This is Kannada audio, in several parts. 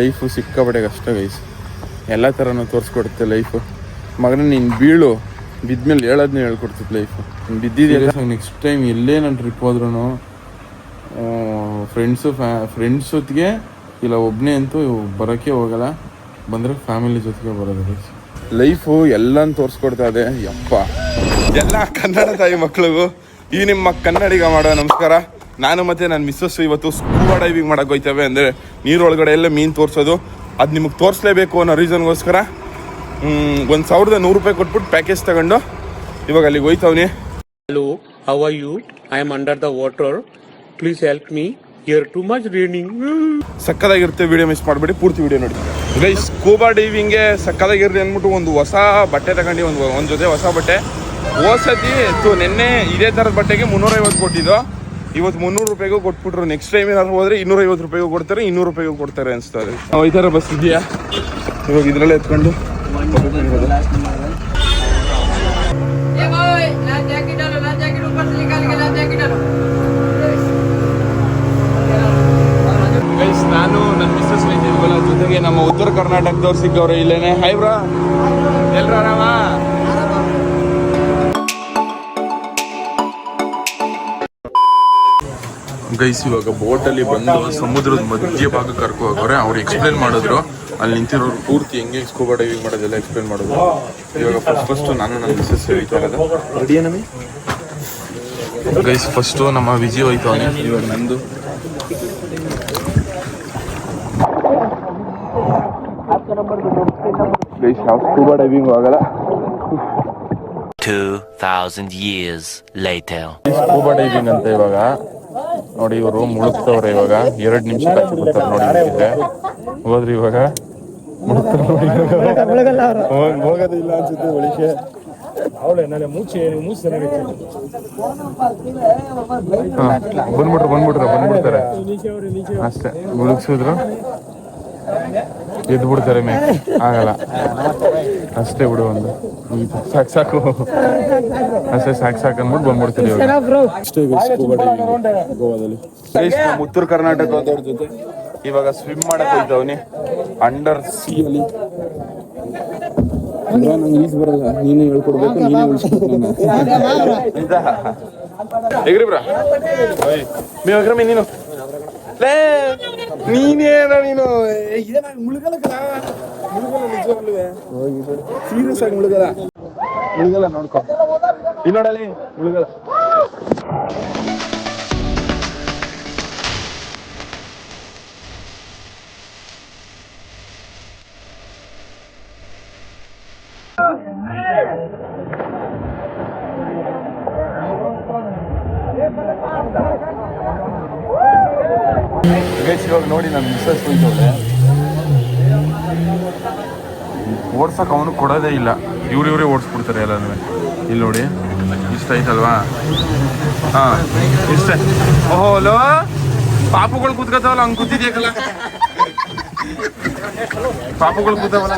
ಲೈಫು ಸಿಕ್ಕಾಪಟ್ಟೆ ಕಷ್ಟ ಗೈಸ್ ಎಲ್ಲ ಥರನೂ ತೋರಿಸ್ಕೊಡುತ್ತೆ ಲೈಫು ಮಗನ ನೀನು ಬೀಳು. ಬಿದ್ಮೇಲೆ ಹೇಳೋದನ್ನ ಹೇಳ್ಕೊಡ್ತಿತ್ತು ಲೈಫು ಬಿದ್ದಿದೆಯಲ್ಲ ನೆಕ್ಸ್ಟ್ ಟೈಮ್ ಎಲ್ಲೇ ನನ್ನ ಟ್ರಿಪ್ ಹೋದ್ರೂ ಫ್ರೆಂಡ್ಸು ಫ್ಯಾ ಫ್ರೆಂಡ್ಸ್ ಜೊತೆಗೆ ಇಲ್ಲ ಒಬ್ಬನೇ ಅಂತೂ ಬರೋಕ್ಕೆ ಹೋಗಲ್ಲ. ಬಂದರೆ ಫ್ಯಾಮಿಲಿ ಜೊತೆಗೆ ಬರೋದು ಗೈಸ್ ಲೈಫು ಎಲ್ಲನೂ ತೋರಿಸ್ಕೊಡ್ತಾ ಇದೆ. ಯಪ್ಪ. ಎಲ್ಲ ಕನ್ನಡ ತಾಯಿ ಮಕ್ಕಳಿಗೂ ಈ ನಿಮ್ಮ ಕನ್ನಡಿಗ ಮಾಡೋ ನಮಸ್ಕಾರ. ನಾನು ಮತ್ತೆ ನನ್ನ ಮಿಸ್ಸಸ್ ಇವತ್ತು ಸ್ಕೂಬಾ ಡೈವಿಂಗ್ ಮಾಡಕ್ಕೆ ಹೋಯ್ತೇವೆ ಅಂದರೆ ನೀರೊಳಗಡೆ ಎಲ್ಲ ಮೀನು ತೋರಿಸೋದು. ಅದು ನಿಮಗೆ ತೋರಿಸಲೇಬೇಕು ಅನ್ನೋ ರೀಸನ್ಗೋಸ್ಕರ ಒಂದು ಸಾವಿರದ ನೂರು ರೂಪಾಯಿ ಕೊಟ್ಬಿಟ್ಟು ಪ್ಯಾಕೇಜ್ ತಗೊಂಡು ಇವಾಗ ಅಲ್ಲಿಗೆ ಹೋಯ್ತವನಿ. Hello how are you I am under the water Please help me. Here too much raining. ಸಕ್ಕದಾಗಿರುತ್ತೆ ವಿಡಿಯೋ ಮಿಸ್ ಮಾಡಬೇಡಿ ಪೂರ್ತಿ ವಿಡಿಯೋ ನೋಡಿ. ಗೈ ಸ್ಕೂಬಾ ಡೈವಿಂಗ್ಗೆ ಸಕ್ಕದಾಗಿರಲಿ ಅಂದ್ಬಿಟ್ಟು ಒಂದು ಹೊಸ ಬಟ್ಟೆ ತಗೊಂಡು ಒಂದು ಒಂದು ಜೊತೆ ಹೊಸ ಬಟ್ಟೆ. ಹೋಸತಿ ಇತ್ತು ನಿನ್ನೆ ಇದೇ ಥರದ ಬಟ್ಟೆಗೆ ಮುನ್ನೂರೈವತ್ತು ಕೊಟ್ಟಿದ್ದು. ಇವತ್ತು ಮುನ್ನೂರು ರೂಪಾಯಿಗೂ ಕೊಟ್ಬಿಟ್ರು. ನೆಕ್ಸ್ಟ್ ಟೈಮ್ ಏನಾದ್ರು ಹೋದರೆ ಇನ್ನೂರೈವತ್ತು ರೂಪಾಯಿಗೂ ಕೊಡ್ತಾರೆ ಇನ್ನೂರು ರೂಪಾಯಿಗೂ ಕೊಡ್ತಾರೆ ಅನಿಸ್ತದೆ. ನಾವು ಈ ಥರ ಬಸ್ ಇದೆಯಾ? ಇವಾಗ ಇದರಲ್ಲೇ ಎತ್ಕೊಂಡು ನಾನು ನನ್ನ ಮಿಸ್ಸಸ್ ಜೊತೆಗೆ ನಮ್ಮ ಉತ್ತರ ಕರ್ನಾಟಕದವ್ರು ಸಿಕ್ಕವ್ರೆ ಇಲ್ಲೇನೆ. ಹೈಬ್ರಾ ಎಲ್ಲರೂ ಆರಾಮ? ಗೈಸ್ ಇವಾಗ ಬೋಟಲ್ಲಿ ಬಂದು ಸಮುದ್ರದ ಮಧ್ಯ ಭಾಗ ಕರ್ಕೊ ಹೋಗವ್ರೆ ಅವ್ರು ಎಕ್ಸ್ಪ್ಲೇನ್ ಮಾಡಿದ್ರು. ಅಲ್ಲಿ ನಿಂತಿರೋರು ಪೂರ್ತಿ ಹೆಂಗೆ ಸ್ಕೂಬಾ ಡೈವಿಂಗ್ ಮಾಡೋದೆಲ್ಲ ಎಕ್ಸ್ಪ್ಲೇನ್ ಮಾಡಿದ್ರು. ಇವಾಗ ಫಸ್ಟ್ ಫಸ್ಟ್ ನಾನು ನನ್ನ ಮಿಸ್ಸಸ್ ಹೇಳ್ತಾ ಇರೋದು. ಗೈಸ್ ಫಸ್ಟು ನಮ್ಮ ವಿಜಯ್ ಹೋಯ್ತವನೆ. ಇವಾಗ ನಂದು. ಗೈಸ್ ಯಾವ ಸ್ಕೂಬಾ ಡೈವಿಂಗ್ ಆಗಲ್ಲ 2,000 years later. ಸ್ಕೂಬಾ ಡೈವಿಂಗ್ ಅಂತ ಇವಾಗ ನೋಡಿ ಇವರು ಮುಳುಗ್ತವ್ರೆ ಇವಾಗ. ಎರಡು ನಿಮಿಷ ಕೊಡ್ತಾರೆ ನೋಡಿ ಬೇಕಿದ್ರೆ ಹೋದ್ರಿ ಇವಾಗ. ಮುಳುಗ್ತಾರೆ ನೋಡಿ ಹೋಗ್- ಹೋಗೋದಿಲ್ಲ ಅನ್ಸುತ್ತೆ ಒಳಿಕೆ ಹಾ, ಬಂದ್ಬಿಟ್ರು ಬಂದ್ಬಿಟ್ರು ಬಂದ್ಬಿಡ್ತಾರೆ. ಅಷ್ಟೇ ಮುಳುಗ್ಸಿದ್ರು. ಎದ್ದು ಬಿಡ್ತಾರೆ ಮೇ ಆಗಲ್ಲ. ಅಷ್ಟೇ ಬಿಡು ಒಂದು. ಸಾಕು ಸಾಕು. ಅಷ್ಟೇ ಸಾಕು ಸಾಕು ಅಂದ್ಬಿಟ್ಟು ಬಂದ್ಬಿಡ್ತೀವಿ ಗೋವಾದಲ್ಲಿ. ಉತ್ತರ ಕರ್ನಾಟಕದವ್ರ ಜೊತೆ. ಇವಾಗ ಸ್ವಿಮ್ ಮಾಡಕ್ ಹೋಗ್ತಾವನಿ. ಅಂಡರ್ ಸಿ ಅಲ್ಲಿ. ನಂಗೆ ಈಜ್ ಬರಲ್ಲ. ನೀನೇ ಹೇಳ್ಕೊಡ್ಬೇಕು ನೀನೇ ಹೇಗ್ರಿ ಬ್ರಾ? ಮೇ ಅಗ್ರಮಿ ನೀನು. ಲೇ. ನೀನೇನ ನೀನು? ಮುಳುಗಲ್ಲ ಮುಳುಗಲ್ಲ ನಿಜವಾಗ್ಲೂ ಸೀರಿಯಸ್ ಆಗಿ ಮುಳುಗಲ್ಲ. ಮುಳುಗಲ್ಲ ನೋಡ್ಕೊ. ಇಲ್ಲಿ ನೋಡಲಿ ಮುಳುಗಲ್ಲ. ಓಡ್ಸಕ್ ಅವನು ಕೊಡೋದೇ ಇಲ್ಲ. ಇವ್ರು ಇವರೇ ಓಡಿಸ್ಬಿಡ್ತಾರೆ ಎಲ್ಲನೂ. ಇಲ್ಲಿ ನೋಡಿ, ಇಷ್ಟ ಐತಲ್ವಾ ಹಾ, ಇಷ್ಟ. ಓಹೋ ಅಲೋ ಪಾಪುಗಳು ಕೂತ್ಕೋತಾವಲ್ಲ, ಹಂಗೆ ಕೂತಿದ್ಯಾಕಲ್ಲ? ಪಾಪುಗಳು ಕೂತಾವಲ್ಲ?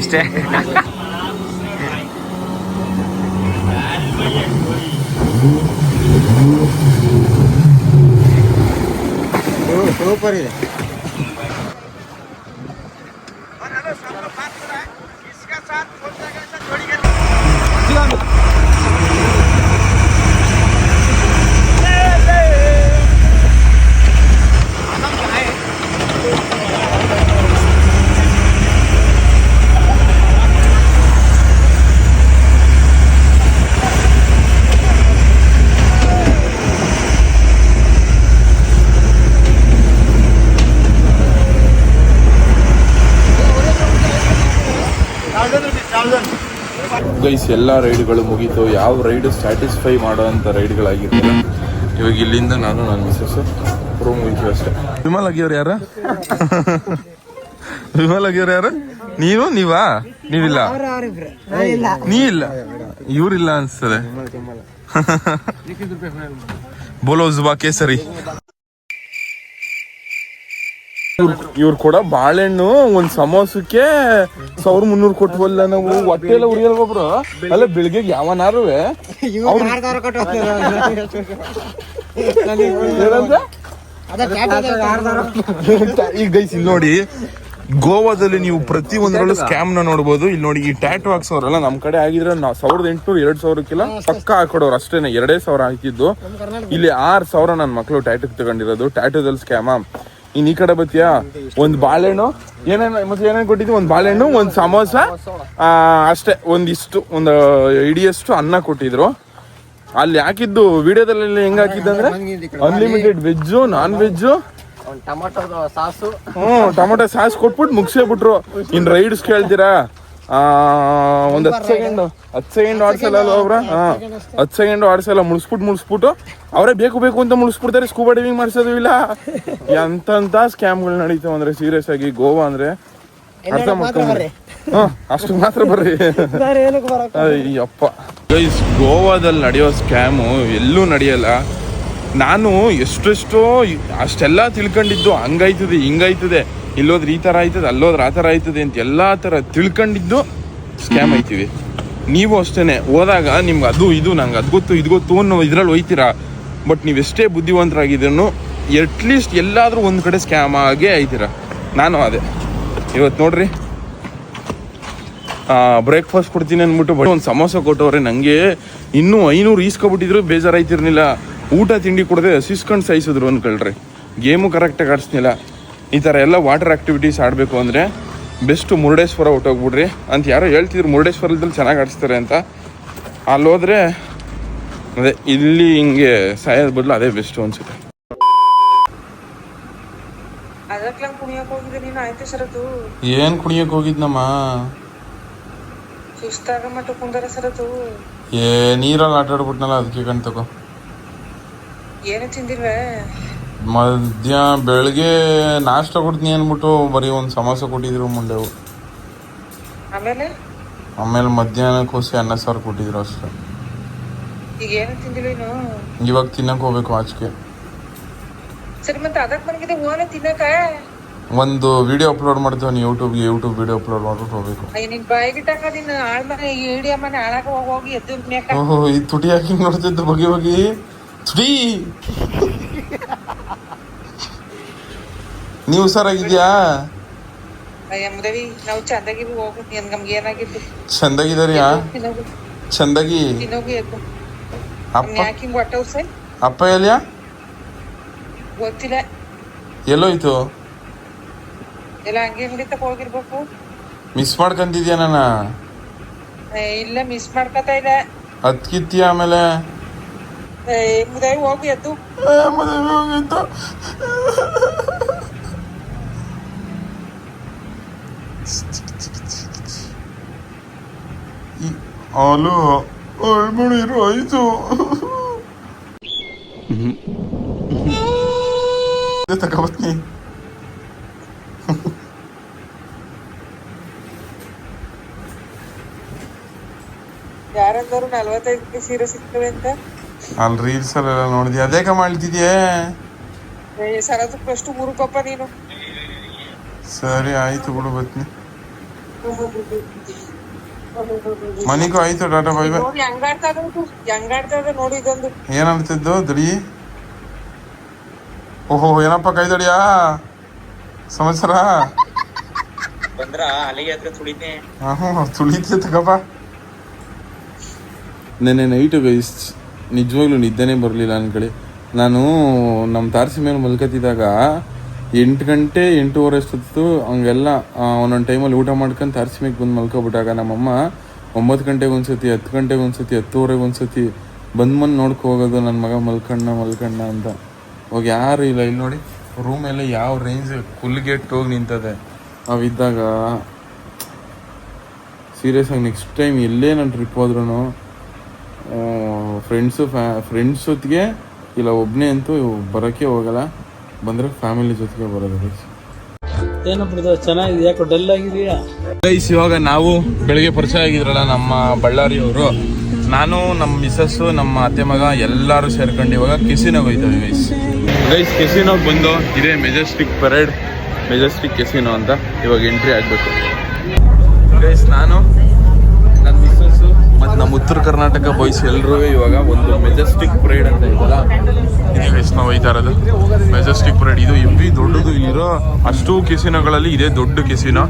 ಇಷ್ಟೇ. ઉપર ಗೈಸ್ ಎಲ್ಲ ರೈಡ್ಗಳು ಮುಗೀತು, ಯಾವ ರೈಡ್ ಸ್ಯಾಟಿಸ್ಫೈ ಮಾಡೋ ಅಂತ ರೈಡ್ಗಳಾಗಿರಲಿಲ್ಲ. ಇವಾಗ ಇಲ್ಲಿಂದ ನಾನು ನನ್ನ ಮಿಸ್ಸಸ್ ರೂಮ್ ಹೋಗ್ತೀವಿ ಅಷ್ಟೇ. ವಿಮಲ್ ಆಗಿಯವ್ರು ಯಾರ? ವಿಮಲ್ ಆಗಿಯವ್ರು ಯಾರು? ನೀವು, ನೀವಾ? ನೀವಿಲ್ಲ? ನೀ ಇಲ್ಲ ಇವ್ರಿಲ್ಲ ಅನ್ಸ್ತದೆ. ಬೋಲೋ ಜುಬಾ ಕೇಸರಿ ಇವ್ರು ಕೂಡ ಬಾಳೆಹಣ್ಣು ಒಂದ್ ಸಮೋಸಕ್ಕೆ ಸಾವಿರ ಮುನ್ನೂರು ಕೊಟ್ವಲ್ಲ ನಾವು. ಹೊಟ್ಟೆ ಎಲ್ಲ ಉರಿಯಲ್ಲ ಒಬ್ರು ಅಲ್ಲ ಬೆಳಿಗ್ಗೆ ಯಾವನಾರು? ಈಗ ಗೈಸ್ ಇಲ್ಲಿ ನೋಡಿ ಗೋವಾದಲ್ಲಿ ನೀವು ಪ್ರತಿ ಒಂದ್ರಲ್ಲೂ ಸ್ಕ್ಯಾಮ್ನ ನೋಡಬಹುದು ಇಲ್ಲಿ ನೋಡಿ ಈ ಟ್ಯಾಟು ಹಾಕ್ಸೋರಲ್ಲ ನಮ್ ಕಡೆ ಆಗಿದ್ರೆ ನಾವು ಸಾವಿರದ ಎಂಟುನೂರು ಎರಡ್ ಸಾವಿರಕ್ಕಿಲ್ಲ ಪಕ್ಕ ಹಾಕೊಡೋರು ಅಷ್ಟೇನೆ ಎರಡೇ ಸಾವಿರ ಹಾಕಿದ್ದು. ಇಲ್ಲಿ ಆರ್ ಸಾವಿರ ನನ್ನ ಮಕ್ಕಳು ಟ್ಯಾಟು ತಗೊಂಡಿರೋದು. ಟ್ಯಾಟುದಲ್ಲಿ ಸ್ಕ್ಯಾಮ ಇನ್ ಈ ಕಡೆ ಬತ್ತಿಯಾ? ಒಂದ್ ಬಾಳೆಹಣ್ಣು. ಏನೇನು ಮತ್ತೆ ಏನೇನು ಕೊಟ್ಟಿದ್ವಿ ಒಂದ್ ಬಾಳೆಹಣ್ಣು ಒಂದ್ ಸಮೋಸ ಅಷ್ಟೇ. ಒಂದಿಷ್ಟು ಒಂದು ಇಡಿಯಷ್ಟು ಅನ್ನ ಕೊಟ್ಟಿದ್ರು. ಅಲ್ಲಿ ಹಾಕಿದ್ದು ವಿಡಿಯೋದಲ್ಲಿ ಹೆಂಗ್ ಹಾಕಿದ್ದಂದ್ರೆ? Unlimited veg non veg tomato sauce. ಹ್ಮ್ ಟೊಮೊಟೊ ಸಾಸ್ ಕೊಟ್ಬಿಟ್ಟು ಮುಗಿಸೇ ಬಿಟ್ರು ಇನ್ ರೈಡ್ಸ್ ಕೇಳ್ತೀರಾ? ಒಂದ್ ಹತ್ತು ಸೆಕೆಂಡ್ ಹತ್ತು ಸೆಕೆಂಡ್ ಆಡ್ಸಲ್ಲ ಅಲ್ವಾ ಅವ್ರ? ಹಾಂ. ಹತ್ತು ಸೆಕೆಂಡ್ ಆಡ್ಸಲ್ಲ ಮುಳಿಸ್ಬಿಟ್ಟು ಮುಳಿಸ್ಬಿಟ್ಟು. ಅವರೇ ಬೇಕು ಬೇಕು ಅಂತ ಮುಳಿಸ್ಬಿಡ್ತಾರೆ ಸ್ಕೂಬಾ ಡೈವಿಂಗ್ ಮಾಡ್ಸೋದು ಇಲ್ಲ. ಎಂತಂತ ಸ್ಕ್ಯಾಮ್ಗಳು ನಡೀತಾವ ಅಂದ್ರೆ ಸೀರಿಯಸ್ ಆಗಿ ಗೋವಾ ಅಂದ್ರೆ. ಅರ್ಥ ಮಾಡ್ಕೊಂಡ್ರಿ ಹಾ ಅಷ್ಟು ಮಾತ್ರ ಬರ್ರಿ. ಅಯ್ಯಪ್ಪ. ಗೈಸ್ ಗೋವಾದಲ್ಲಿ ನಡೆಯೋ ಸ್ಕ್ಯಾಮು ಎಲ್ಲೂ ನಡೆಯಲ್ಲ. ನಾನು ಎಷ್ಟೆಷ್ಟೋ ಅಷ್ಟೆಲ್ಲ ತಿಳ್ಕೊಂಡಿದ್ದು ಹಂಗಾಯ್ತದೆ ಹಿಂಗಾಯ್ತದೆ. ಇಲ್ಲೋದ್ರೆ ಈ ಥರ ಆಯ್ತದೆ ಅಲ್ಲೋದ್ರೆ ಆ ಥರ ಆಯ್ತದೆ ಅಂತ ಎಲ್ಲ ಥರ ತಿಳ್ಕೊಂಡಿದ್ದು ಸ್ಕ್ಯಾಮ್ ಆಯ್ತೀವಿ. ನೀವು ಅಷ್ಟೇ ಹೋದಾಗ ನಿಮ್ಗೆ ಅದು ಇದು ನಂಗೆ ಅದು ಗೊತ್ತು ಇದು ಗೊತ್ತು ಅನ್ನೋ ಇದ್ರಲ್ಲಿ ಹೋಯ್ತೀರಾ? ಬಟ್ ನೀವು ಎಷ್ಟೇ ಬುದ್ಧಿವಂತರಾಗಿದ್ದೂ ಅಟ್ಲೀಸ್ಟ್ ಎಲ್ಲಾದರೂ ಒಂದು ಕಡೆ ಸ್ಕ್ಯಾಮ್ ಆಗೇ ಆಯ್ತೀರ? ನಾನು ಅದೇ. ಇವತ್ತು ನೋಡ್ರಿ. ಬ್ರೇಕ್ಫಾಸ್ಟ್ ಕೊಡ್ತೀನಿ ಅಂದ್ಬಿಟ್ಟು ಬಟ್ ಒಂದು ಸಮೋಸ ಕೊಟ್ಟವ್ರೆ ನನಗೆ ಇನ್ನೂ ಐನೂರು ಈಸ್ಕೊಬಿಟ್ಟಿದ್ರು ಬೇಜಾರಾಯ್ತಿರ್ಲಿಲ್ಲ. ಊಟ ತಿಂಡಿ ಕೊಡದೆ ಹಸಿಸ್ಕೊಂಡು ಸಾಯಿಸಿದ್ರು ಅಂದ್ಕೊಳ್ರಿ ಗೇಮು ಕರೆಕ್ಟಾಗಿ ಆಡಿಸ್ನಿಲ್ಲ ಈ ಥರ ಎಲ್ಲ ವಾಟರ್ ಆ್ಯಕ್ಟಿವಿಟೀಸ್ ಆಡಬೇಕು ಅಂದರೆ ಬೆಸ್ಟು ಮುರುಡೇಶ್ವರ ಹೊಟ್ಟೋಗ್ಬಿಡ್ರಿ ಅಂತ ಯಾರೋ ಹೇಳ್ತಿದ್ರು ಮುರುಡೇಶ್ವರದಲ್ಲಿ ಚೆನ್ನಾಗಿ ಆಡಿಸ್ತಾರೆ ಅಂತ. ಅಲ್ಲೋದ್ರೆ ಅದೇ ಇಲ್ಲಿ ಹಿಂಗೆ ಸಾಯೋದ್ ಬದಲು ಅದೇ ಬೆಸ್ಟು ಅನ್ಸುತ್ತೆ. ಏನ್ ಕುಣಿಯಕ್ ಹೋಗಿದ್ನಮ್ಮ? ಏ ನೀರಲ್ಲಿ ಆಟ ಆಡ್ಬಿಟ್ನಲ್ಲ ಅದಕ್ಕೆ ಕಣ್ ತಗೋ. ಏನು ತಿಂದಿಲ್ವೇ ಮಧ್ಯ ಬೆಳಗ್ಗೆ ನಾಷ್ಟ ಕೊಡ್ತೀನಿ ಅಂದ್ಬಿಟ್ಟು ಬರೀ ಒಂದು ಸಮೋಸ ಕೊಟ್ಟಿದ್ರು ಮುಂಡೆವು ಆಮೇಲೆ? ಆಮೇಲೆ ಮಧ್ಯಾಹ್ನ ಕೋಸಿ ಅನ್ನ ಸಾರು ಕೊಟ್ಟಿದ್ರು ಅಷ್ಟೇ. ಈಗ ಏನು ತಿಂದಿಲ್ಲ ಇನ್ನು? ಇವಾಗ ತಿನ್ನಕ್ಕೆ ಹೋಗ್ಬೇಕು ಆಚೆಗೆ. ಸರಿ ಮತ್ತೆ ಅದಕ್ಕೆ ಮನಗಿದೆ ಓನೆ ತಿನ್ನಕ್ಕೆ? ಒಂದು ವಿಡಿಯೋ ಅಪ್ಲೋಡ್ ಮಾಡ್ತೀವಿ ಯೂಟ್ಯೂಬ್ಗೆ ಯೂಟ್ಯೂಬ್ ವಿಡಿಯೋ ಅಪ್ಲೋಡ್ ಮಾಡ್ಬಿಟ್ಟು ಹೋಗ್ಬೇಕು. ಅಯ್ಯ ನಿನ್ ಬಾಯಿಗಿಟ್ಟಾಕ ನಿನ್ನ ಆಳ್ ಮನೆ ಇಡಿಯ ಮನೆ ಹೋಗಿ ಹೋಗಿ ಎದ್ದು ಮೇಕ ಓಹೋ ಈ ತುಟಿ ಹಾಕಿ ನೋಡ್ತಿದ್ದು ಬಗೆ ಬಗೆ. ತುಟಿ ನೀವು ಹುಷಾರಾಗಿದ್ಯಾ ನಾವು ಚಂದಾಗಿ ಹೋಗು ನಮ್ಗೆ ಚಂದಾಗಿದಾರಿಯಾ ಚಂದಾಗಿ. ಅಪ್ಪ ಯಾಕಿಂಗ್ ಹಿಂಗ್ ಹೊಟ್ಟೆ ಉಸೆ ಅಪ್ಪ ಎಲ್ಲಿಯಾ? ಗೊತ್ತಿಲ್ಲ. ಎಲ್ಲೋಯ್ತು? ಎಲ್ಲ ಹಂಗೆ ಅಂಗಡಿ ತಕ ಹೋಗಿರ್ಬೇಕು. ಮಿಸ್ ಮಾಡ್ಕೊಂತಿದ್ಯಾ ನಾನ? ಏ, ಇಲ್ಲ ಮಿಸ್ ಮಾಡ್ಕೊತಾ ಇಲ್ಲ. ಹತ್ಕಿತ್ತಿ ಆಮೇಲೆ? ಏ, ಮುದವಿ ಹೋಗು ಎದ್ದು ಏ, ಮದುವೆ ಹೋಗಿತ್ತು ಈ- ಹಾಲು ಅಳ್ಬಿಡಿರು ಆಯ್ತು ತಗೋಬತ್ನಿ ಯಾರಂದವರು ನಲ್ವತ್ತೈದಕ್ಕೆ ಸೀರೆ ಸಿಗ್ತವೆ ಅಂತ ಅಲ್ಲಿ ರೀಲ್ಸ್ ಅಲ್ಲೆಲ್ಲ ನೋಡಿದ್ಯ? ಅದೇಕ ಮಾಡ್ತಿದ್ಯೇ? ಏ, ಅದಕ್ಕೆ ಅಷ್ಟು ಮುರುಕಪ್ಪ ನೀನು? ಸರಿ ಆಯ್ತು ಬಿಡು ಬತ್ನಿ. ಮನಿಗೂ ಆಯ್ತು ಡಾಟಾ ಬೈ ಬೈ. ನೋಡಿ ಹೆಂಗಾಡ್ತಾ ಇದ್ದು ಹೆಂಗಾಡ್ತಾ ಇದೆ ನೋಡಿ ಇದೊಂದು. ಏನಂತಿದ್ದು ದಡಿ ಓಹೋ ಏನಪ್ಪ ಕೈ ದಡಿಯಾ? ಸಮಾಚಾರ ಬಂದ್ರ ಅಲ್ಲಿಗೆ ಹತ್ರ ತುಳಿತೆ ಹ್ಞೂ ತುಳಿತೆ ತಗಪ್ಪ ನೆನ್ನೆ ನೈಟು ಗೈಸ್ ನಿಜವಾಗ್ಲೂ ನಿದ್ದೆನೇ ಬರಲಿಲ್ಲ ಅನ್ಕಳಿ ನಾನು ನಮ್ಮ ತಾರಸಿ ಮೇಲೆ ಮಲ್ಕತ್ತಿದ್ದಾಗ ಎಂಟು ಗಂಟೆ ಎಂಟೂವರೆ ಅಷ್ಟೊತ್ತು ಹಂಗೆಲ್ಲ ಒಂದೊಂದು ಟೈಮಲ್ಲಿ ಊಟ ಮಾಡ್ಕೊಂಡು ತಾರಸಿ ಮೇಲೆ ಬಂದು ಮಲ್ಕೊಬಿಟ್ಟಾಗ ನಮ್ಮಮ್ಮ ಒಂಬತ್ತು ಗಂಟೆಗೆ ಒಂದ್ಸತಿ, ಹತ್ತು ಗಂಟೆಗೆ ಒಂದ್ಸತಿ, ಹತ್ತುವರೆಗೆ ಒಂದ್ಸತಿ ಬಂದು ಬಂದು ನೋಡ್ಕೊ ಹೋಗೋದು ನನ್ನ ಮಗ ಮಲ್ಕಣ್ಣ ಮಲ್ಕಣ್ಣ ಅಂತ. ಹೋಗಿ ಯಾರು ಇಲ್ಲ. ಇಲ್ಲಿ ನೋಡಿ ರೂಮೆಲ್ಲ ಯಾವ ರೇಂಜ್ ಕುಲ್ಗೆಟ್ ಹೋಗಿ ನಿಂತದೆ. ಅವಿದ್ದಾಗ ಸೀರಿಯಸ್ ಆಗಿ ನೆಕ್ಸ್ಟ್ ಟೈಮ್ ಎಲ್ಲೇ ನಾನು ಟ್ರಿಪ್ ಹೋದ್ರೂ ಫ್ರೆಂಡ್ಸು ಫ್ಯಾ ಫ್ರೆಂಡ್ಸ್ ಜೊತೆಗೆ ಇಲ್ಲ ಒಬ್ಬನೇ ಅಂತೂ ಬರೋಕ್ಕೆ ಹೋಗಲ್ಲ. ಬಂದರೆ ಫ್ಯಾಮಿಲಿ ಜೊತೆಗೆ ಬರೋದು ಚೆನ್ನಾಗಿದೆ ಯಾಕೋ ಡಲ್ ಆಗಿದೆಯಾ ಗೈಸ್ ಇವಾಗ ನಾವು ಬೆಳಿಗ್ಗೆ ಪರಿಚಯ ಆಗಿದ್ರಲ್ಲ ನಮ್ಮ ಬಳ್ಳಾರಿ ಅವರು ನಾನು ನಮ್ಮ ಮಿಸ್ಸಸ್ಸು ನಮ್ಮ ಅತ್ತೆ ಮಗ ಎಲ್ಲರೂ ಸೇರ್ಕೊಂಡು ಇವಾಗ ಕೆಸಿನೋಗಿ ಹೋಯ್ತೇವೆ ಗೈಸ್ ಗೈಸ್ ಕೆಸಿನೋಗಿ ಬಂದು ಇದೇ ಮೆಜೆಸ್ಟಿಕ್ ಪರೇಡ್ ಮೆಜೆಸ್ಟಿಕ್ ಕೆಸಿನೋ ಅಂತ ಇವಾಗ ಎಂಟ್ರಿ ಆಗಬೇಕು. ಗೈಸ್ ನಾನು ನಮ್ಮ ಉತ್ತರ ಕರ್ನಾಟಕ ಬಾಯ್ಸ್ ಎಲ್ಲರೂ ಇವಾಗ ಒಂದು ಮೆಜೆಸ್ಟಿಕ್ ಪರೇಡ್ ಅಂತ ಇದೆಯಲ್ಲ? ಇದೀಗ ಎಷ್ಟು ನಾವು ಒಯ್ತಾ ಇರೋದು ಮೆಜೆಸ್ಟಿಕ್ ಪರೇಡ್ ಇದು ಇಲ್ಲಿ ದೊಡ್ಡದು ಇರೋ ಅಷ್ಟು ಕೆಸಿನಗಳಲ್ಲಿ ಇದೇ ದೊಡ್ಡ ಕೆಸಿನ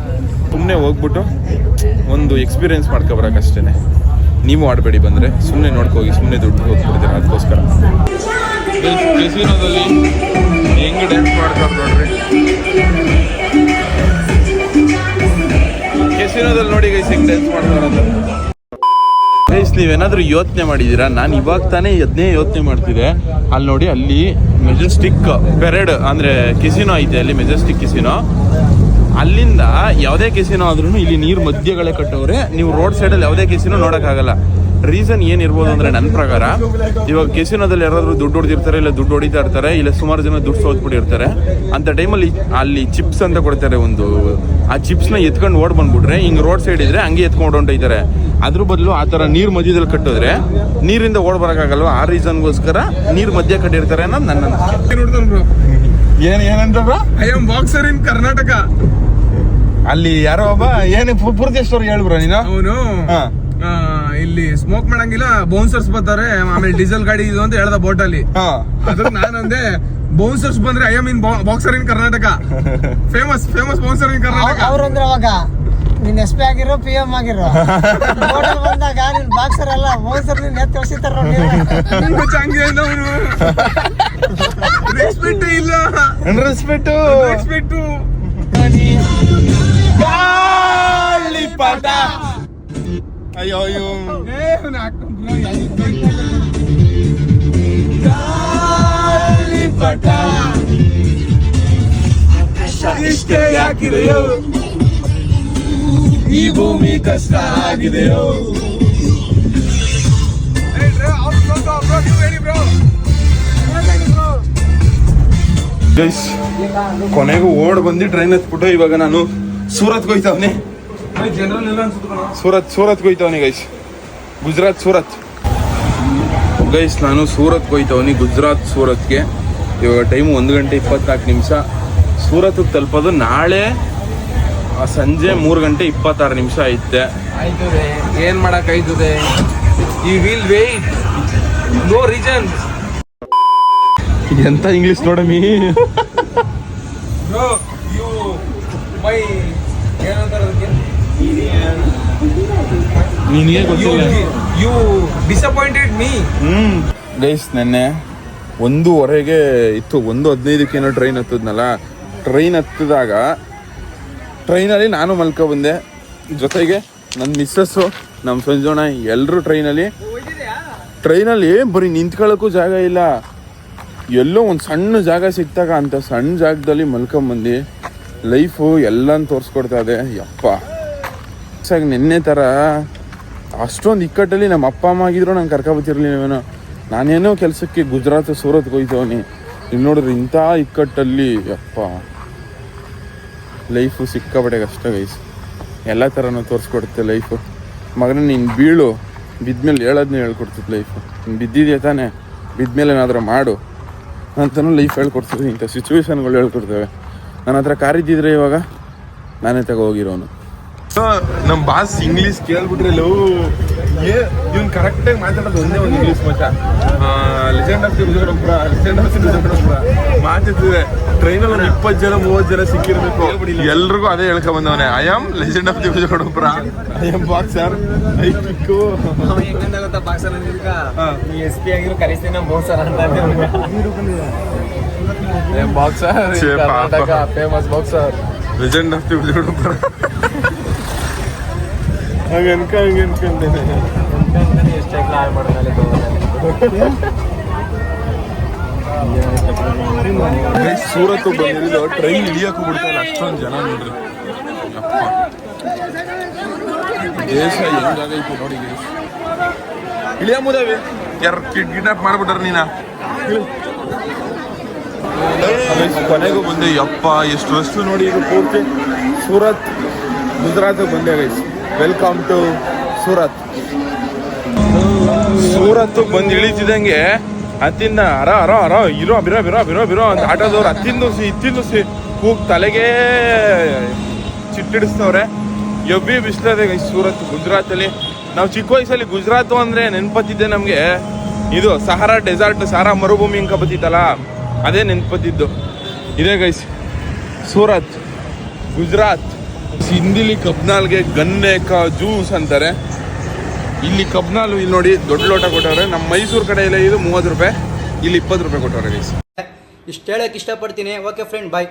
ಸುಮ್ಮನೆ ಹೋಗ್ಬಿಟ್ಟು ಒಂದು ಎಕ್ಸ್ಪೀರಿಯೆನ್ಸ್ ಮಾಡ್ಕೊಬರಕ್ಕಷ್ಟೇ ನೀವು ಆಡಬೇಡಿ ಬಂದರೆ. ಸುಮ್ಮನೆ ನೋಡ್ಕೋಗಿ ಸುಮ್ಮನೆ ದುಡ್ಡು ಹೋಗ್ಬಿಡ್ತೀರ ಅದಕ್ಕೋಸ್ಕರ. ಕೆಸಿನೋದಲ್ಲಿ ಹೆಂಗೆ ಡ್ಯಾನ್ಸ್ ಮಾಡ್ತಾರೆ ನೋಡ್ರಿ. ಕೆಸಿನೋದಲ್ಲಿ ನೋಡಿ ಗೈಸ್ ಹೆಂಗ್ ಡ್ಯಾನ್ಸ್ ಮಾಡ್ತಾರಂತ ಗೈಸ್ ನೀವೇನಾದ್ರೂ ಯೋಚನೆ ಮಾಡಿದ್ದೀರಾ? ನಾನು ಇವಾಗ ತಾನೇ ಅದನ್ನೇ ಯೋಚನೆ ಮಾಡ್ತಿದ್ದೆ. ಅಲ್ಲಿ ನೋಡಿ, ಅಲ್ಲಿ ಮೆಜೆಸ್ಟಿಕ್ ಪೆರೇಡ್ ಅಂದ್ರೆ ಕೆಸಿನೋ ಐತೆ ಅಲ್ಲಿ ಮೆಜೆಸ್ಟಿಕ್ ಕೆಸಿನೋ ಅಲ್ಲಿಂದ ಯಾವುದೇ ಕೆಸಿನೋ ಆದ್ರೂ ಇಲ್ಲಿ ನೀರು ಮಧ್ಯಗಳೇ ಕಟ್ಟವ್ರೆ. ನೀವು ರೋಡ್ ಸೈಡಲ್ಲಿ ಯಾವುದೇ ಕೆಸಿನೋ ನೋಡೋಕ್ಕಾಗಲ್ಲ. ರೀಸನ್ ಏನಿರ್ಬೋದು ಅಂದ್ರೆ ನನ್ನ ಪ್ರಕಾರ ಇವಾಗ ಕೆಸಿನೋದಲ್ಲಿ ಯಾರಾದ್ರೂ ದುಡ್ಡು ಹೊಡೆದಿರ್ತಾರೆ ಇಲ್ಲ ದುಡ್ಡು ಹೊಡಿತಾ ಇರ್ತಾರೆ ಇಲ್ಲ ಸುಮಾರು ಜನ ದುಡ್ಡು ಸೋತ್ಬಿಟ್ಟಿರ್ತಾರೆ ಅಂತ ಟೈಮಲ್ಲಿ ಅಲ್ಲಿ ಚಿಪ್ಸ್ ಅಂತ ಕೊಡ್ತಾರೆ ಒಂದು ಆ ಚಿಪ್ಸ್ನ ಎತ್ಕೊಂಡು ಓಡ್ ಬಂದ್ಬಿಟ್ರೆ ಹಿಂಗ್ ರೋಡ್ ಸೈಡ್ ಇದ್ರೆ ಹಂಗೆ ಎತ್ಕೊಂಡು ಹೊಂಟೈತಾರೆ ಅದ್ರ ಬದಲು ಆ ಥರ ನೀರು ಮಧ್ಯದಲ್ಲಿ ಕಟ್ಟಿದ್ರೆ ನೀರಿಂದ ಓಡ್ ಬರೋಕ್ಕಾಗಲ್ವ? ಆ ರೀಸನ್ಗೋಸ್ಕರ ನೀರು ಮಧ್ಯ ಕಟ್ಟಿರ್ತಾರೆ ಅನ್ನೋದು ನನ್ನ ಏನು ಏನಂತ I am boxer in Karnataka ಅಲ್ಲಿ ಯಾರೋ ಒಬ್ಬ ಏನು ಪೂರ್ತಿ ಸ್ಟೋರಿ ಹೇಳ್ಬ್ರ ನೀನು? ಅವನು. ಹಾ. ಇಲ್ಲಿ ಸ್ಮೋಕ್ ಮಾಡಂಗಿಲ್ಲ ಬೌನ್ಸರ್ಸ್ ಬರ್ತಾರೆ ಆಮೇಲೆ ಡೀಸೆಲ್ ಗಾಡಿ ಇದು ಅಂತ ಹೇಳ್ದ ಬೋಟ್ ಅಲ್ಲಿ. ಹಾ. ಅದ್ರ ನಾನಂದೆ ಬೌನ್ಸರ್ಸ್ ಬಂದ್ರೆ I am in boxer in Karnataka famous famous bouncer in Karnataka ಅವ್ರಂದ್ರೆ ಅವಾಗ ನೀನ್ ಎಸ್ ಪಿ ಆಗಿರೋ ಪಿ ಎಂ ಆಗಿರೋ. ಹೋಟೆಲ್ ಬಂದಾಗ ನಿನ್ ಬಾಕ್ಸರ್ ಅಲ್ಲ ಬೌನ್ಸರ್ ನಿನ್ ಎತ್ತ ಅವನು. ರೆಸ್ಪೆಕ್ಟ್ ಇಲ್ಲ. ರೆಸ್ಪೆಕ್ಟ್ ರೆಸ್ಪೆಕ್ಟ್ ಅಯ್ಯೋ ಅಯ್ಯೋ ಇಷ್ಟೇ ಯಾಕಿದೆಯೋ ಈ ಭೂಮಿ ಕಷ್ಟ ಆಗಿದೆಯೋ ಗೈಸ್ ಕೊನೆಗೂ ಓಡ್ ಬಂದು ಟ್ರೈನ್ ಹತ್ಬಿಟ್ಟು ಇವಾಗ ನಾನು ಸೂರತ್ ಹೋಯ್ತವನೇ ಸೂರತ್ ಸೂರತ್ ಹೋಯ್ತವನಿ ಗೈಸ್ ಗುಜರಾತ್ ಸೂರತ್. ಗೈಸ್ ನಾನು ಸೂರತ್ ಹೋಯ್ತವನಿ ಗುಜರಾತ್ ಸೂರತ್ಗೆ. ಇವಾಗ ಟೈಮ್ ಒಂದು ಗಂಟೆ ಇಪ್ಪತ್ನಾಲ್ಕು ನಿಮಿಷ. ಸೂರತ್ಗೆ ತಲುಪೋದು ನಾಳೆ ಆ, ಸಂಜೆ ಮೂರು ಗಂಟೆ ಇಪ್ಪತ್ತಾರು ನಿಮಿಷ ಐತೆ. ಆಯ್ತದೆ ಏನ್ ಮಾಡಕ್ ಆಯ್ತದೆ ಈ ವಿಲ್ ವೇಟ್ ನೋ ರೀಸನ್ ಎಂತ ಇಂಗ್ಲಿಷ್ ನೋಡಮಿ ನಿನಗೆ ಗೊತ್ತಿಲ್ಲ. You disappointed me. Hmm. Guys ನೆನ್ನೆ ಒಂದೂವರೆಗೆ ಇತ್ತು ಒಂದು ಹದಿನೈದಕ್ಕೇನೋ ಟ್ರೈನ್ ಹತ್ತದ್ನಲ್ಲ? ಟ್ರೈನ್ ಹತ್ತಿದಾಗ ಟ್ರೈನಲ್ಲಿ ನಾನು ಮಲ್ಕೊ ಬಂದೆ. ಜೊತೆಗೆ ನನ್ನ ಮಿಸ್ಸಸ್ಸು ನಮ್ಮ ಸಂಜೋಣ ಎಲ್ಲರೂ ಟ್ರೈನಲ್ಲಿ. ಟ್ರೈನಲ್ಲಿ ಬರೀ ನಿಂತ್ಕೊಳ್ಳೋಕ್ಕೂ ಜಾಗ ಇಲ್ಲ. ಎಲ್ಲೋ ಒಂದು ಸಣ್ಣ ಜಾಗ ಸಿಕ್ತಾಗ ಅಂತ ಸಣ್ಣ ಜಾಗದಲ್ಲಿ ಮಲ್ಕೊಂಬಂದು ಲೈಫು ಎಲ್ಲನೂ ತೋರಿಸ್ಕೊಡ್ತಾ ಇದೆ. ಯಪ್ಪ. ಸಾಗಿ ನಿನ್ನೆ ಥರ ಅಷ್ಟೊಂದು ಇಕ್ಕಟ್ಟಲ್ಲಿ ನಮ್ಮ ಅಪ್ಪ ಅಮ್ಮ ಆಗಿದ್ರು ನಂಗೆ ಕರ್ಕೊಬತ್ತಿರ್ಲಿಲ್ವೇನೋ ನಾನೇನೋ ಕೆಲಸಕ್ಕೆ ಗುಜರಾತ್ ಸೂರತ್ ಹೋಯ್ತವನಿ ನೀವು ನೋಡಿದ್ರೆ ಇಂಥ ಇಕ್ಕಟ್ಟಲ್ಲಿ ಅಪ್ಪ ಲೈಫು ಸಿಕ್ಕಾಪಟ್ಟೆ ಕಷ್ಟ ಗೈಸ್ ಎಲ್ಲ ಥರನೂ ತೋರಿಸ್ಕೊಡುತ್ತೆ ಲೈಫು ಮಗನ, ನೀನು ಬೀಳು. ಬಿದ್ಮೇಲೆ ಹೇಳೋದನ್ನ ಹೇಳ್ಕೊಡ್ತಿತ್ತು ಲೈಫು ನೀನು ಬಿದ್ದಿದ್ಯಾ ತಾನೇ? ಬಿದ್ದಮೇಲೆ ಏನಾದರೂ ಮಾಡು. ಅಂತಲೂ ಲೈಫ್ ಹೇಳ್ಕೊಡ್ತಿದ್ವಿ ಇಂಥ ಸಿಚುವೇಶನ್ಗಳು ಹೇಳ್ಕೊಡ್ತೇವೆ. ನನ್ನ ಹತ್ರ ಕಾರಿದ್ದಿದ್ರೆ ಇವಾಗ ನಾನೇ ತಗೋ ಹೋಗಿರೋನು. ನಮ್ಮ ಬಾಸ್ ಇಂಗ್ಲೀಷ್ ಕೇಳ್ಬಿಟ್ರೆ ಲವ್ ಇವ್ನು ಕರೆಕ್ಟಾಗಿ ಮಾತಾಡೋದು ಒಂದೇ ಒಂದು ಇಂಗ್ಲೀಷ್ ಮಚ್ಚ ಲೆಜೆಂಡ್ ಆಫ್ ಒಬ್ಬರ ಲೆಜೆಂಡ್ ಆಫ್ ಒಬ್ಬರ ಮಾತಿರ್ತಿದೆ ಟ್ರೈನಲ್ಲಿ ಒಂದು ಇಪ್ಪತ್ತು ಜನ ಮೂವತ್ತು ಜನ ಸಿಕ್ಕಿರ್ಬೇಕು. ಎಲ್ರಿಗೂ ಅದೇ ಹೇಳ್ಕೊ ಬಂದವನೇ. I am legend of Vijayapura I am boxer I pick boxer S P ಆಗಿರೋ ಕರೆಸ್ತೀನಿ ಬೋಸರ್ ಅಂತ boxer famous boxer legend of the Vijayapura ಹಂಗೆ ಅನ್ಕೊಂಡ್. ಮಾಡಿದ್ರೆ ಸೂರತ್ ಬಂದಿದ್ದು ಟ್ರೈನ್ ಇಳಿಯಕ್ಕೂ ಬಿಡ್ತಾರೆ ಅಷ್ಟೊಂದು ಜನ ನೋಡ್ರಿ. ದೇಶ ಹೆಂಗಾಗೈತಿ ನೋಡಿ. ಇಳಿಯ ಮುದವಿ? ಯಾರು ಕಿಡ್ನಾಪ್ ಮಾಡ್ಬಿಟ್ರ ನೀನ? ಕೊನೆಗೂ ಬಂದೆ, ಯಪ್ಪ, ಎಷ್ಟು ರಸ್ತು ನೋಡಿ ಇದು ಪೂರ್ತಿ. ಸೂರತ್, ಗುಜರಾತ್ ಬಂದೆ guys. Welcome to Surat Surat ಬಂದು ಇಳಿತಿದಂಗೆ ಅತ್ತಿಂದ ಅರ ಅರ ಅರ, ಇರೋ, ಬಿರೋ ಬಿರೋ ಬಿರೋ ಬಿರೋ ಅಂತ ಆಟೋದವ್ರು ಅತ್ತಿಂದು ಸಿ ಕೂಗ್ ತಲೆಗೆ ಚಿಟ್ಟಿಡಿಸ್ತವ್ರೆ. ಎಬ್ಬಿ ಬಿಸಿಲದೆ ಸೂರತ್ ಗುಜರಾತಲ್ಲಿ. ನಾವು ಚಿಕ್ಕ ವಯಸ್ಸಲ್ಲಿ ಗುಜರಾತು ಅಂದರೆ ನೆನ್ಪತ್ತಿದ್ದೆ ನಮಗೆ. ಇದು ಸಹಾರಾ ಡೆಸರ್ಟ್, ಸಹಾರಾ ಮರುಭೂಮಿ ಅಂಕ ಬತ್ತಿತ್ತಲ್ಲ ಅದೇ ನೆನ್ಪತ್ತಿದ್ದು. ಇದೇ ಗೈಸ್ ಸೂರತ್, ಗುಜರಾತ್. ಹಿಂದಿಲಿ ಕಬ್ನಾಲ್ಗೆ ಗನ್ನೆ ಜ್ಯೂಸ್ ಅಂತಾರೆ. ಇಲ್ಲಿ ಕಬ್ನಾಲು ಇಲ್ಲಿ ನೋಡಿ ದೊಡ್ಡ ಲೋಟ ಕೊಟ್ಟವ್ರೆ. ನಮ್ಮ ಮೈಸೂರು ಕಡೆ ಇದು ಮೂವತ್ತು ರೂಪಾಯಿ, ಇಲ್ಲಿ ಇಪ್ಪತ್ತು ರೂಪಾಯಿ ಕೊಟ್ಟವ್ರೆ ಇಷ್ಟು ಹೇಳಕ್ಕೆ ಇಷ್ಟಪಡ್ತೀನಿ. Okay friend bye